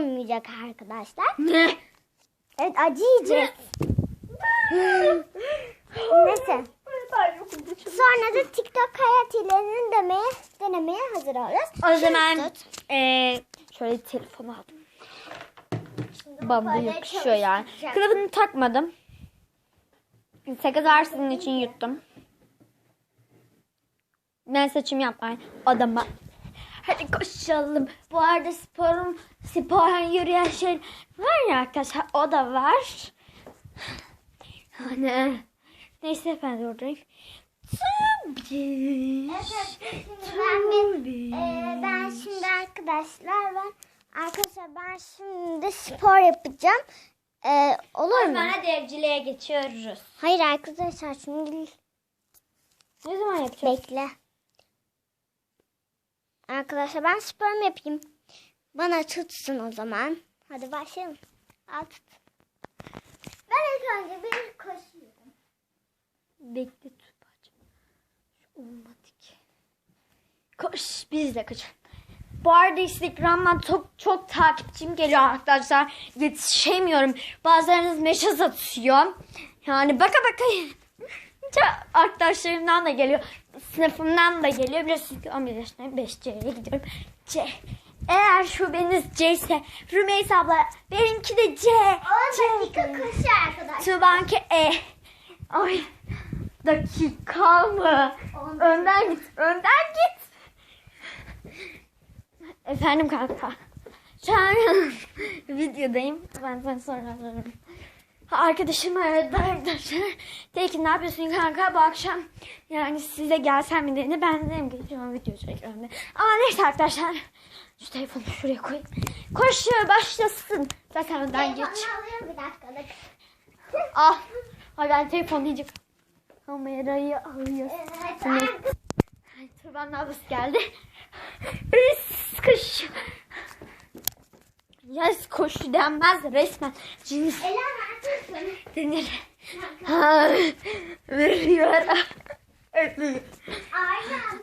olmayacak arkadaşlar. Ne? Evet acı yiyeceğiz. Neyse. Sonra da TikTok hayat ilerini demeye, denemeye hazır olacağız. O zaman eee şöyle telefonu aldım. Böyle yakışıyor yani. Kılıfını takmadım. Sakız var sizin için yuttum. Ben saçımı yapmayın. Odama. Hadi koşalım. Bu arada sporum, spor yürüyen şey var ya arkadaşlar. O da var. Hani. Neyse ben oradayım. Tabii. Evet, ben, bir, e, ben şimdi arkadaşlar ben arkadaşlar ben şimdi spor yapacağım. E, olur mu? Sonra devciliğe geçiyoruz. Hayır arkadaşlar şimdi Ne zaman yapacağız? bekle. Arkadaşlar ben sporumu yapayım. Bana tutsun o zaman. Hadi başlayalım. Al tut. Ben ilk önce bir koşuyorum. Bekle Tuğba'cığım. Olmadı ki. Koş biz de kaçalım. Bu arada Instagram'dan çok çok takipçim geliyor arkadaşlar. Yetişemiyorum. Bazılarınız mesaj atıyor. Yani baka baka arkadaşlarımdan da geliyor. Sınıfımdan da geliyor. Biliyorsunuz ki 11 yaşındayım. 5C'ye gidiyorum. C. Eğer şubeniz C ise Rümeysa abla benimki de C. 10 dakika koşu arkadaşlar. Tuğbanki E. Ay dakika mı? Önden git. Önden git. Efendim kanka. Şu an videodayım. Ben sana sonra. Arkadaşım aradı arkadaşlar. Dedi ki ne yapıyorsun kanka bu akşam? Yani size gelsem mi dedi. Ben de dedim ki şu an video çekiyorum. Ama neyse arkadaşlar. Şu telefonu şuraya koyayım. Koş başlasın. Zaten önden geç. Telefonu bir dakikalık. Al. Ay ben telefon diyecek. Kamerayı alıyor. Evet. Ay, Turban'ın ablası geldi. Biz koş. Yaz koşu denmez resmen. Cins denir. Ha, Veriyor. Aynen.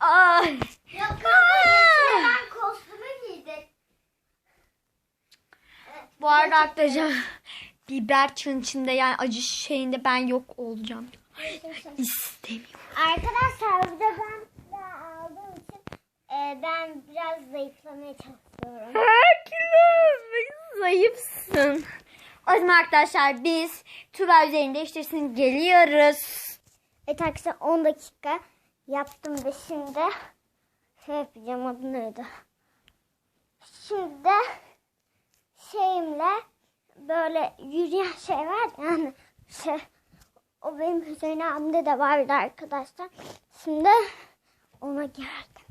Ay. Yok. Ben kostümü giydim. Bu arada arkadaşlar biber çınçında yani acı şeyinde ben yok olacağım. İstemiyorum. Arkadaşlar bir de ben aldığım için e, ben biraz zayıflamaya çalışıyorum. Kilo zayıfsın. O zaman arkadaşlar biz Tuba üzerinde değiştirsin geliyoruz. Evet arkadaşlar 10 dakika yaptım ve şimdi şey yapacağım adı neydi? Şimdi şeyimle böyle yürüyen şey var ya, yani şey o benim Hüseyin abimde de vardı arkadaşlar. Şimdi ona geldim.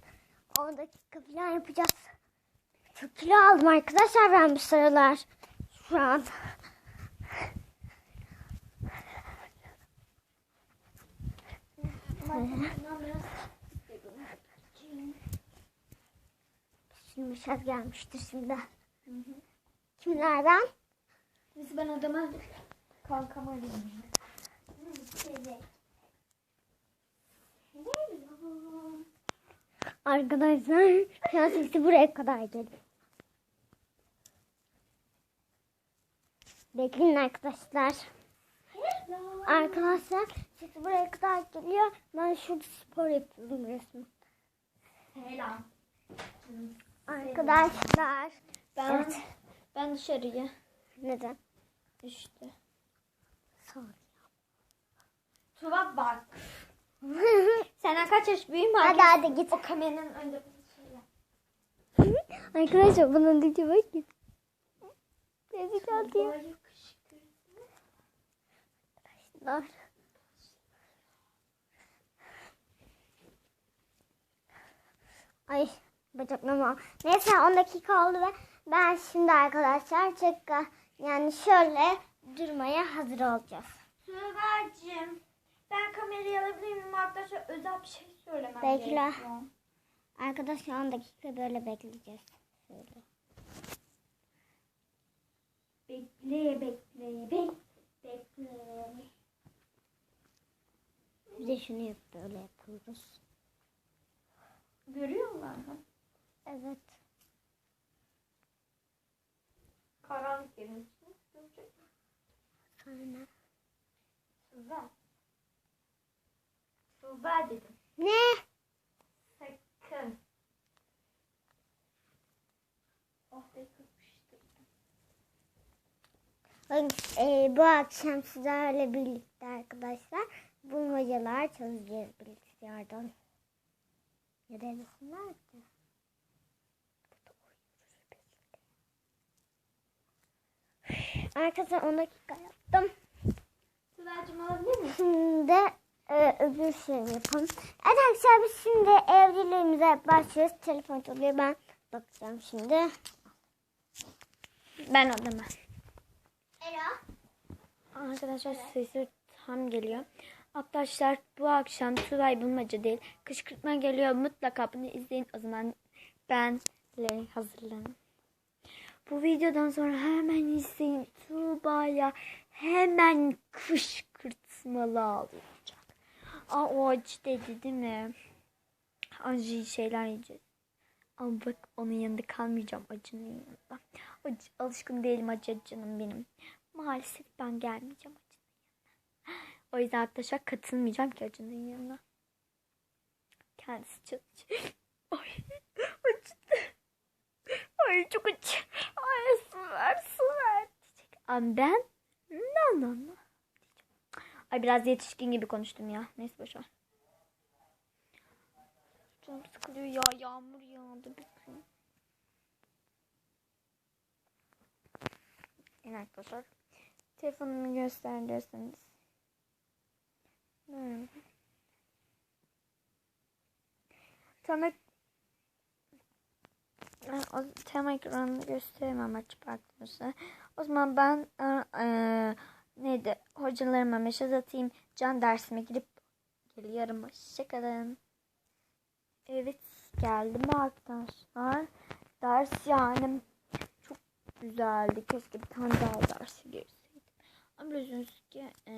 10 dakika falan yapacağız. Çok kilo aldım arkadaşlar ben bu sıralar. Şu an. Şimdi mesaj gelmiştir şimdi. Kimlerden? Biz ben adama kankama arayayım. Arkadaşlar şu an sesi buraya kadar geliyor. Bekleyin arkadaşlar. Arkadaşlar sesi buraya kadar geliyor. Ben şurada spor yapıyorum resmen. Selam. Arkadaşlar. Ben, Evet. ben dışarıya. Neden? İşte. Sağ ol. Tuba bak. Senden kaç yaş büyüğüm hadi hadi git. O kameranın önünde şey Arkadaşlar bana dikti bakın. Sesi çalıyor. Arkadaşlar. Ay bacaklarım Neyse 10 dakika oldu ve ben şimdi arkadaşlar çekka yani şöyle durmaya hazır olacağız. Tuğba'cığım ben kamerayı alabilir miyim arkadaşlar? Özel bir şey söylemem Bekle. gerekiyor. Arkadaşlar 10 dakika böyle bekleyeceğiz. Şöyle. Bekle bekle bekle. Bekle. Bir de şunu yap böyle yapıyoruz. Görüyorlar mı? Evet. Karanlık yerin içine görecek. Sonra. Tuğba. Tuğba dedim. Ne? Sakın. Oh be kızmıştı. Bugün, e, bu akşam sizlerle birlikte arkadaşlar bulmacalar çözeceğiz bilgisayardan. Ne demesinler ki? Arkadaşlar 10 dakika yaptım. Tuğba'cığım alabilir miyim? Şimdi e, öbür şey yapalım. Evet arkadaşlar biz şimdi evliliğimize başlıyoruz. Telefon çalıyor ben bakacağım şimdi. Ben odama. Ela. Arkadaşlar sesi tam geliyor. Arkadaşlar bu akşam Tülay bulmaca değil. Kışkırtma geliyor. Mutlaka bunu izleyin. O zaman benle hazırlanın. Bu videodan sonra hemen izleyin. Tuğba'ya hemen kışkırtmalı alacak. Aa o acı dedi değil mi? Acı şeyler yiyeceğiz. Ama bak onun yanında kalmayacağım acının yanında. Acı, alışkın değilim acı canım benim. Maalesef ben gelmeyeceğim. O yüzden arkadaşlar katılmayacağım ki acının yanına. Kendisi çalışıyor. Ay acıdı. Ay çok acı. Ay su ver su ver. Ama ben no no no. Ay biraz yetişkin gibi konuştum ya. Neyse boşver. Canım sıkılıyor ya. Yağmur yağdı bugün. Yine arkadaşlar. Telefonumu gösterirseniz. Tam Ben o tema ekranını gösteremem açıp arkadaşlar. O zaman ben e, e, neydi hocalarıma mesaj atayım. Can dersime girip geliyorum. Hoşçakalın. Evet geldim arkadaşlar. Ders yani çok güzeldi. Keşke bir tane daha dersi girseydim. Ama biliyorsunuz ki e,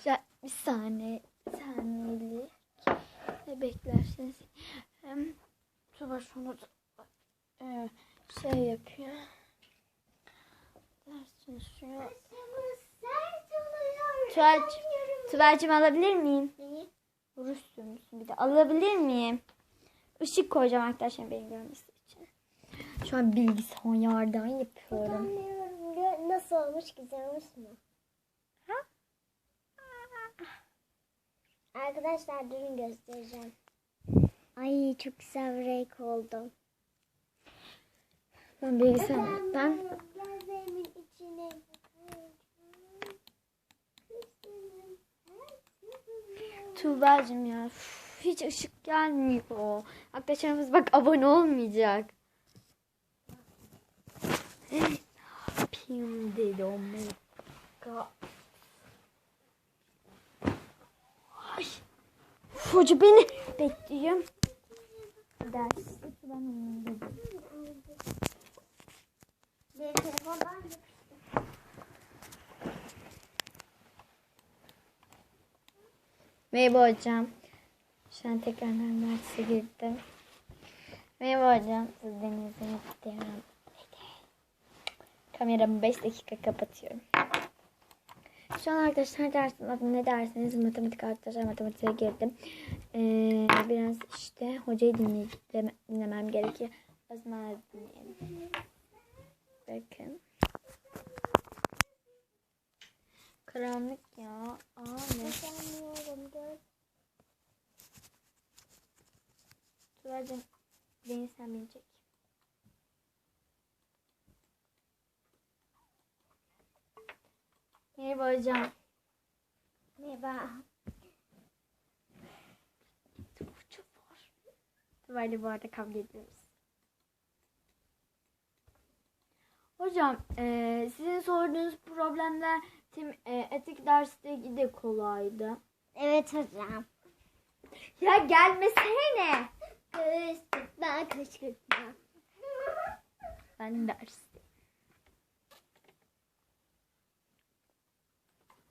Arkadaşlar bir saniye, saniyelik beklersiniz? Hem şunu da, e, şey yapıyor. Dersini şunu. Tuğaç, Tuğacığım alabilir miyim? Neyi? Müsün bir de alabilir miyim? Işık koyacağım arkadaşlar beni görmesi için. Şu an bilgisayardan yapıyorum. Anlıyorum. Gö- Nasıl olmuş? Güzel olmuş mu? Arkadaşlar durun göstereceğim. Ay çok güzel bir renk oldu. Ben bilgisayardan Gözlerimin içine Tuğba'cığım ya üf, hiç ışık gelmiyor. Arkadaşlarımız bak abone olmayacak. ne yapayım dedi oh my god. Ay. Hoca beni bekliyor. Ders. Merhaba hocam. Şu an tekrardan derse girdim. Merhaba hocam. Sizden izlemek istiyorum. Kameramı 5 dakika kapatıyorum. Şu an arkadaşlar dersim adı ne derseniz matematik arkadaşlar matematiğe girdim. Ee, biraz işte hocayı dinleyeceğim, dinlemem gerekiyor. O zaman dinleyelim. Bakın. Karanlık ya. Aa ne? Tuğacığım beni sen beni Merhaba hocam. Merhaba. Tuğçu var. Tuğayla bu arada kavga ediyoruz. Hocam eee, sizin sorduğunuz problemler tim, eee, etik derste de kolaydı. Evet hocam. Ya gelmesene. Kışkırtma kışkırtma. Ben derste.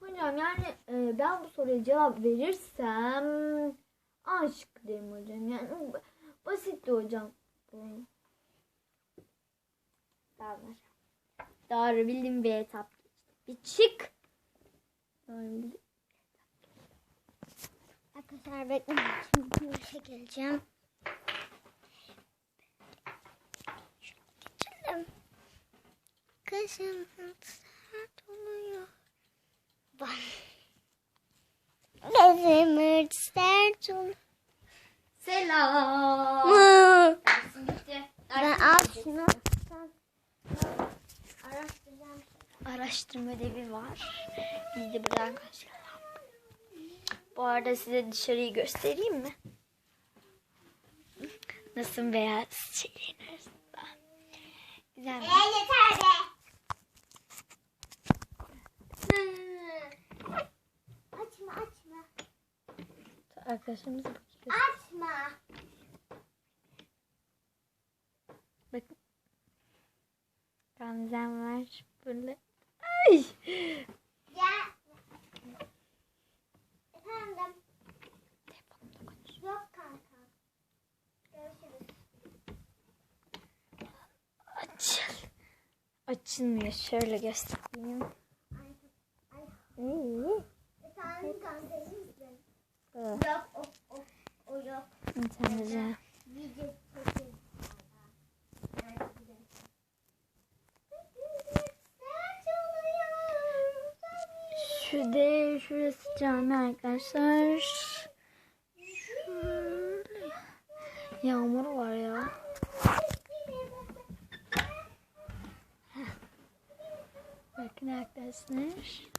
Hocam yani e, ben bu soruya cevap verirsem aşk derim hocam. Yani basitti hocam. Tamam. Doğru bildim bir etap geçti. Bir çık. Arkadaşlar bekleyin. Şimdi bir şey geleceğim. Geçelim. Kışın sert oluyor. Bak. Gözüm sert oluyor. Selam. Ben al şunu. Araştırma ödevi var. Biz de buradan kaçalım. Bu arada size dışarıyı göstereyim mi? Nasıl beyaz şeylerin arasında. Güzel mi? yeter be. Açma açma. Arkadaşlarımıza bakıyoruz. Açma. Bakın. Gamzem var. Böyle. Ay! Gel. Efendim. Konuş. Yok kanka. Görüşürüz. Açıl. Açılmıyor. Şöyle göstereyim. Ay, ay. İyi. Efendim kanka iyi misin? Evet. Yok o, o, o yok. Çekin. Şu de şurası cami arkadaşlar. Şöyle. Yağmur var ya. Bakın arkadaşlar.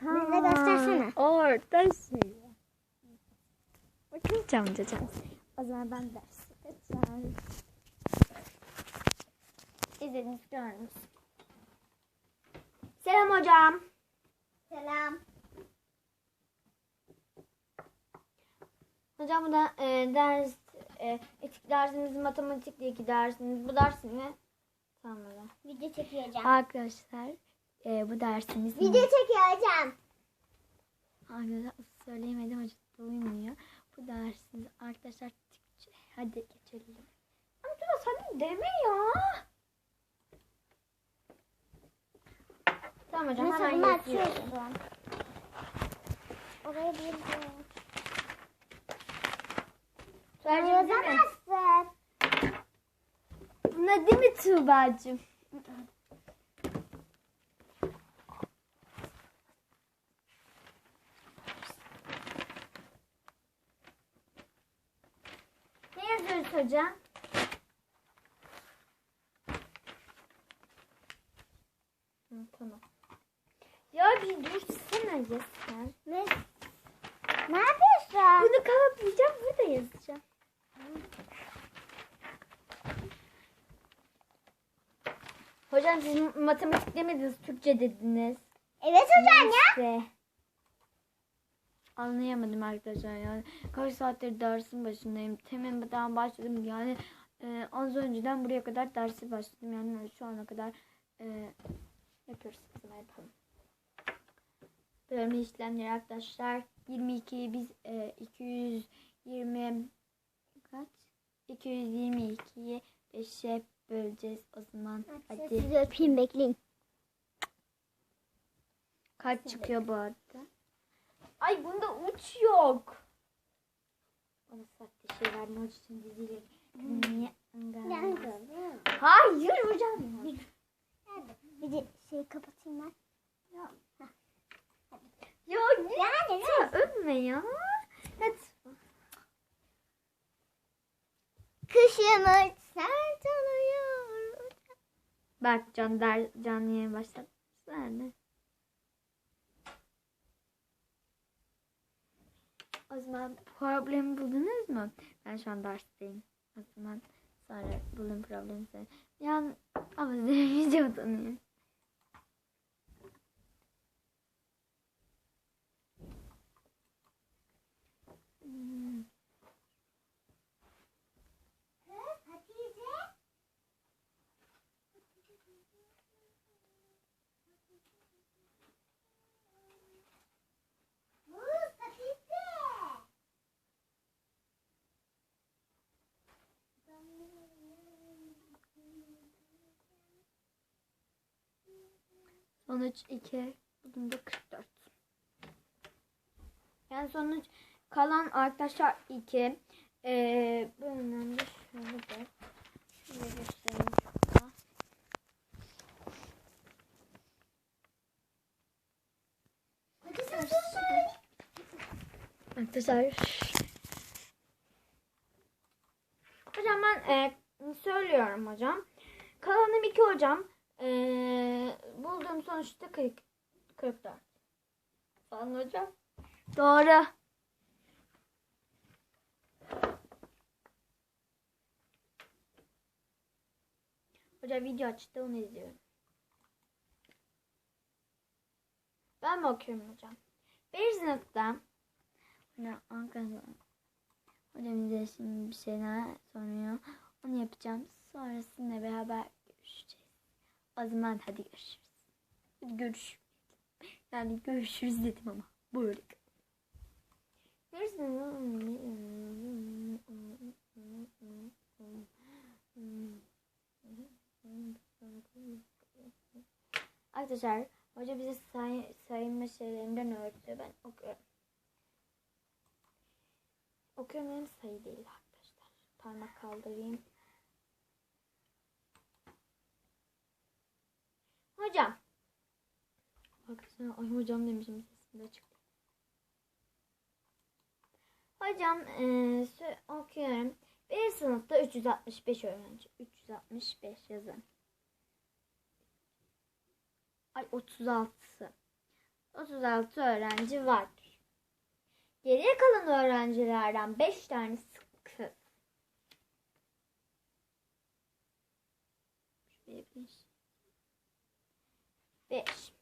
Gördünüz. Bize göstersene. Orada şey. Bakın camcacığım. O zaman ben ders yapacağım. İzlediniz gördünüz. Selam hocam. Selam. Hocam bu da e, ders, e, etik dersimiz, matematikle iki dersimiz. Bu ders ne? Tamam hocam. Video çekeceğim. Arkadaşlar e, bu dersimiz Video çekeceğim. Arkadaşlar söyleyemedim hoca duymuyor. Bu dersimiz arkadaşlar Türkçe. Hadi geçelim. Ama Tuna sen de deme ya. Tamam hocam Neyse hemen yapıyorum. açıyorsun. Oraya bir mi? Yazamazsın. Buna değil mi Tuğba'cığım? Ne hocam? Hı, tamam. Ya bir dursana ya sen. Ne? Ne yapıyorsun? Bunu kapatmayacağım, burada yazacağım. Hocam siz matematik demediniz, Türkçe dediniz. Evet hocam ya. Anlayamadım arkadaşlar yani. Kaç saattir dersin başındayım. Temelden başladım yani. e, az önceden buraya kadar dersi başladım. Yani şu ana kadar e, yapıyoruz. Yapalım. Bölümlü işlemleri arkadaşlar. 22 biz e, 220 kaç? 222'yi 5'e böleceğiz o zaman. Hadi. Sizi öpeyim bekleyin. Kaç çıkıyor bu arada? Ay bunda uç yok. Bana sahte şey verme için diziyle. Hayır hocam. Bir de şeyi kapatayım ben. Ya, ya git Yani ya öpme ya. Hadi. Kışımız sert oluyor. Bak can der canlı yayın başladı. Sen O zaman problemi buldunuz mu? Ben şu an dersteyim. O zaman sonra bulun problemi sen. Yani ama iyice utanıyorum. Hmm. Sonuç 2. Bunun da 44. Yani sonuç kalan arkadaşlar 2. Ee, bu önemli. Şöyle de. Şöyle göstereyim şurada. Arkadaşlar. Hocam ben e, söylüyorum hocam. Kalanım 2 hocam. E, bulduğum sonuçta 40, 44. Falan hocam. Doğru. Hocam video açtı onu izliyorum. Ben mi okuyorum hocam? Bir sınıfta ne Ankara'da hocam bize şimdi bir şeyler soruyor. Onu yapacağım. Sonra sizinle beraber görüşeceğiz. O zaman hadi görüşürüz. Görüşürüz. Yani görüşürüz dedim ama. Böyle. Arkadaşlar hoca bize say sayma şeylerinden öğretiyor. Ben okuyorum. Okuyorum hem sayı değil arkadaşlar. Parmak kaldırayım. Hocam. Arkadaşlar ay hocam demişim sesim de çıktı. Hocam sö- okuyorum. Bir sınıfta 365 öğrenci. 365 yazın. Ay 36'sı. 36 öğrenci vardır. Geriye kalan öğrencilerden 5 tanesi kız. 5.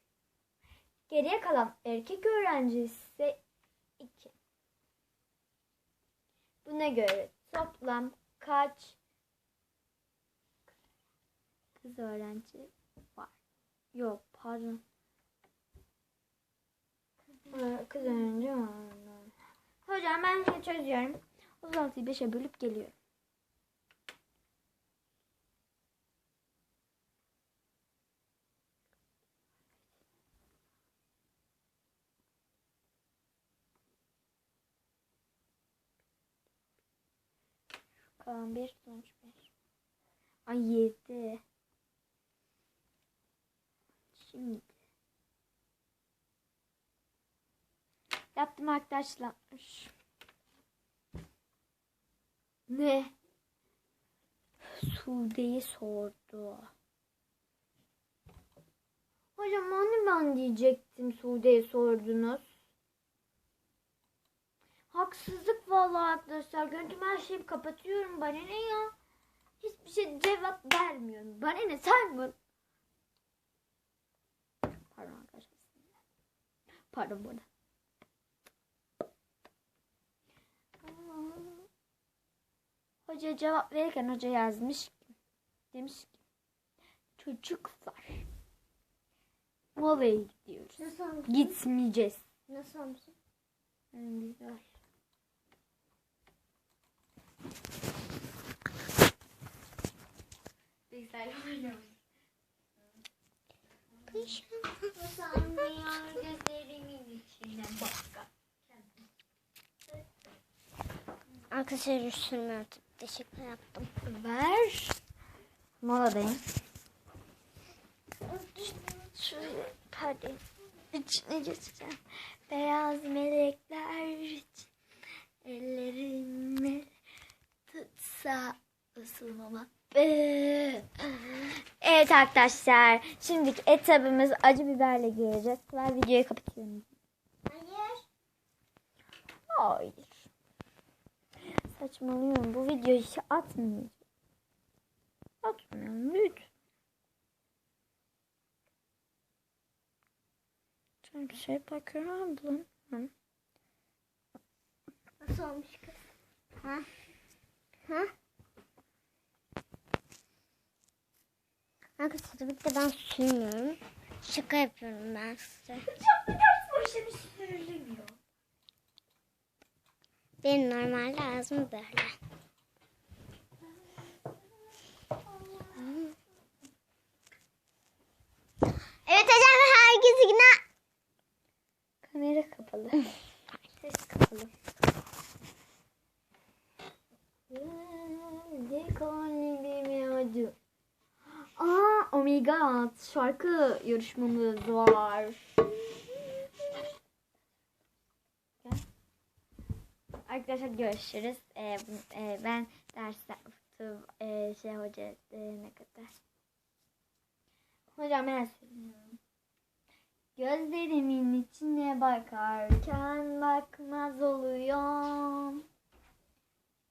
Geriye kalan erkek öğrenci ise 2. Buna göre toplam kaç kız öğrenci var? Yok pardon. Kız öğrenci var. Hocam ben şimdi çözüyorum. 36'yı 5'e bölüp geliyorum. Kalan 1 sonuç 5. Ay 7. Şimdi. Yaptım arkadaşlar. Ne? Sude'yi sordu. Hocam onu ben diyecektim Sude'ye sordunuz. Haksızlık vallahi arkadaşlar. Gördüm her şeyi kapatıyorum. Bana ne ya? Hiçbir şey cevap vermiyorum. Bana ne sen mi? Pardon arkadaşlar. Pardon bu arada. Hoca cevap verirken hoca yazmış ki, demiş ki çocuklar Mola'ya gidiyoruz. Nasıl olmuş? Gitmeyeceğiz. Nasıl olmuş? Yani güzel. Bilgisayar oynuyoruz. Sanmıyor gözlerimin içine baka. Arkadaşlar üstüme teşekkür yaptım. Ver. Moladayım. Şuraya pardon. İçine geçeceğim. Beyaz melekler için ellerimi tutsa ısınmama. Evet arkadaşlar. Şimdiki etabımız acı biberle gireceğiz. Ben videoyu kapatıyorum. Hayır. Hayır. Saçmalıyorum. Bu videoyu hiç atmayacağım. Atmıyorum. Lütfen. Sen bir şey bakıyorum ablam. Nasıl olmuş kız? Ha? Ha? Arkadaşlar ki de ben sürmüyorum. Şaka yapıyorum ben size. Boşa bir söylemiyor. Benim normalde ağzım böyle. Evet hocam gözüküne. Kamera kapalı. Ses kapalı. Nerede kalbimi acı? Aa, oh my. Şarkı yarışmamız var. Arkadaşlar görüşürüz. Ee, e, ben ders yaptım. Ee, şey hoca ne kadar. Hocam ben seviyorum. Gözlerimin içine bakarken bakmaz oluyorum.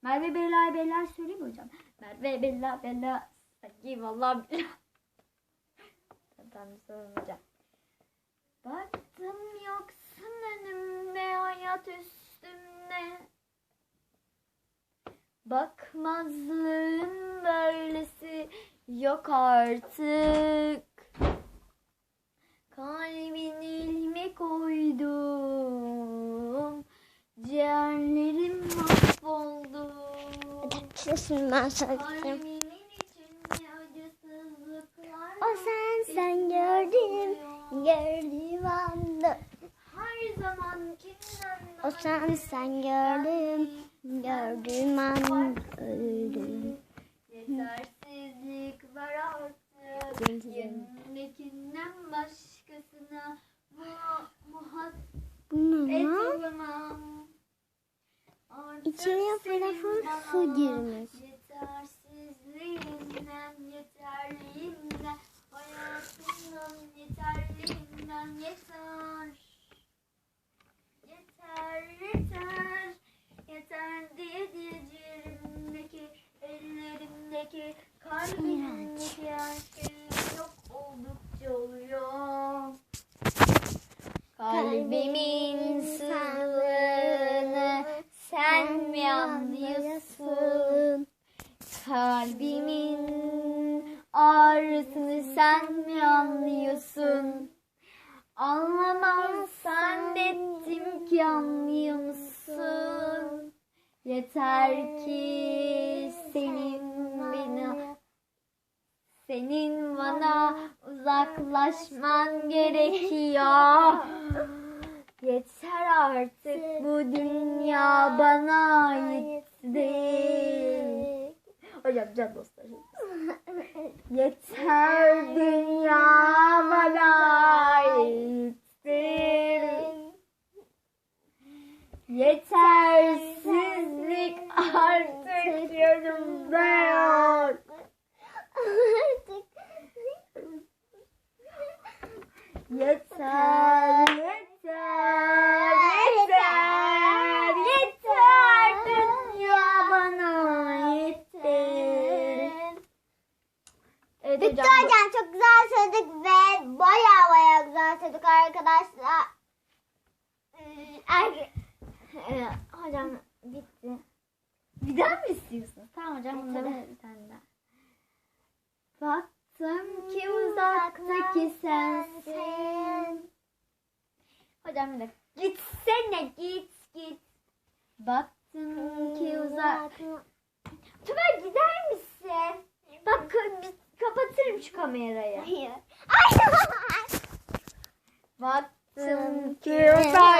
Merve Bella Bella söyleyeyim mi hocam? Merve Bella Bella Sanki vallahi billah. Tamam sormayacağım. Baktım yoksun önümde hayat üstümde. Bakmazlığın böylesi yok artık. Kalbin elime koydum. Ciğerlerim mahvoldu. Şimdi ben söyleyeyim. Kalbimin içinde acısızlıklar O sen gördüm. Gördüğüm anda. Her zaman kimden O sen sen gördüm. Gördüğüm an öldüm. Yetersizlik var artık. Yanındakinden başkasına Bu edemem. Artık İçine senin fırafır su girmiş. Yetersizliğinden, yeterliğinden, hayatımdan, yeterliğinden yeter. Yeter, yeter, yeter diye diye ciğerimdeki, ellerimdeki, kalbimdeki her şey yok oldukça oluyor. Kalbimin sırrını sen mi anlıyorsun? Kalbimin ağrısını sen mi anlıyorsun? Anlamazsan ettim ki anlıyor musun? Yeter ki senin bana senin bana uzaklaşman gerekiyor. Yeter artık bu dünya bana ait değil. Hocam can dostlar. Yeter dünya bana değil. Yetersizlik artık yanımda yok. Yeter, yeter,